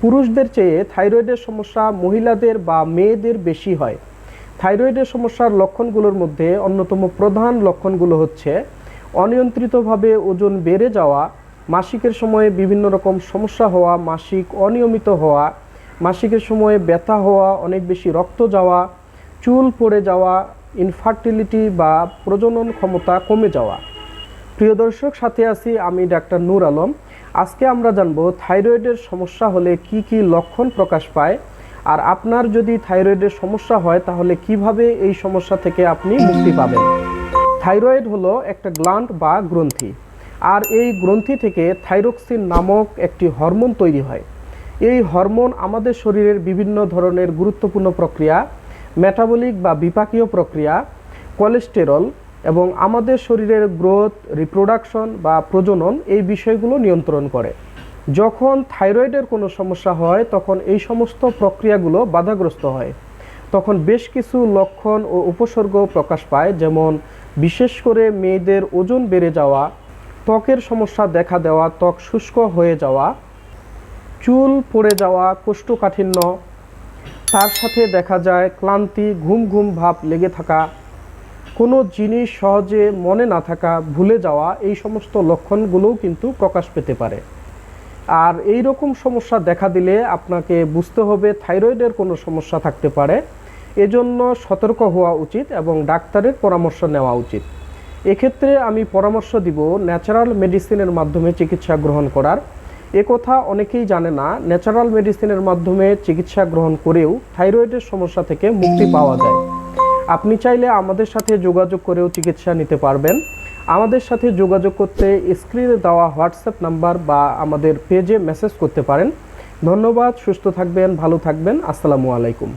পুরুষদের চেয়ে থাইরয়েডের সমস্যা মহিলাদের বা মেয়েদের বেশি হয়। থাইরয়েডের সমস্যার লক্ষণগুলোর মধ্যে অন্যতম প্রধান লক্ষণগুলো হচ্ছে অনিয়ন্ত্রিতভাবে ওজন বেড়ে যাওয়া, মাসিকের সময়ে বিভিন্ন রকম সমস্যা হওয়া, মাসিক অনিয়মিত হওয়া, মাসিকের সময়ে ব্যথা হওয়া, অনেক বেশি রক্ত যাওয়া, চুল পড়ে যাওয়া ইনফার্টিলিটি বা প্রজনন ক্ষমতা কমে যাওয়া। প্রিয় দর্শক, সাথে আছি আমি ডাক্তার নূর আলম। আজকে আমরা জানব থাইরয়েডের সমস্যা হলে কি কি লক্ষণ প্রকাশ পায়। আর আপনার যদি থাইরয়েডের সমস্যা হয়, তাহলে কীভাবে এই সমস্যা থেকে আপনি মুক্তি পাবেন? থাইরয়েড হলো একটা গ্ল্যান্ড বা গ্রন্থি। আর এই গ্রন্থি থেকে থাইরক্সিন নামক একটি হরমোন তৈরি হয়। এই হরমোন আমাদের শরীরের বিভিন্ন ধরনের গুরুত্বপূর্ণ প্রক্রিয়া মেটাবলিক বা বিপাকীয় প্রক্রিয়া কোলেস্টেরল এবং আমাদের শরীরের গ্রোথ রিপ্রোডাকশন বা প্রজনন এই বিষয়গুলো নিয়ন্ত্রণ করে। যখন থাইরয়েডের কোনো সমস্যা হয়, তখন এই সমস্ত প্রক্রিয়াগুলো বাধাগ্রস্ত হয়। তখন বেশ কিছু লক্ষণ ও উপসর্গ প্রকাশ পায়, যেমন বিশেষ করে মেয়েদের ওজন বেড়ে যাওয়া, ত্বকের সমস্যা দেখা দেওয়া, ত্বক শুষ্ক হয়ে যাওয়া, চুল পড়ে যাওয়া, কোষ্ঠকাঠিন্য। তার সাথে দেখা যায় ক্লান্তি, ঘুম ঘুম ভাব লেগে থাকা কোনো জিনিস সহজে মনে না থাকা, ভুলে যাওয়া, এই সমস্ত লক্ষণগুলোও কিন্তু প্রকাশ পেতে পারে। আর এই রকম সমস্যা দেখা দিলে আপনাকে বুঝতে হবে থাইরয়েডের কোনো সমস্যা থাকতে পারে। এজন্য সতর্ক হওয়া উচিত এবং ডাক্তারের পরামর্শ নেওয়া উচিত। এক্ষেত্রে আমি পরামর্শ দিব ন্যাচারাল মেডিসিনের মাধ্যমে চিকিৎসা গ্রহণ করার। একথা অনেকেই জানে না, ন্যাচারাল মেডিসিনের মাধ্যমে চিকিৎসা গ্রহণ করেও থাইরয়েডের সমস্যা থেকে মুক্তি পাওয়া যায়। আপনি চাইলে আমাদের সাথে যোগাযোগ করেও চিকিৎসা নিতে পারবেন। আমাদের সাথে যোগাযোগ করতে স্ক্রিনে দেওয়া হোয়াটসঅ্যাপ নাম্বার বা আমাদের পেজে মেসেজ করতে পারেন। ধন্যবাদ, সুস্থ থাকবেন, ভালো থাকবেন। আসসালামু আলাইকুম।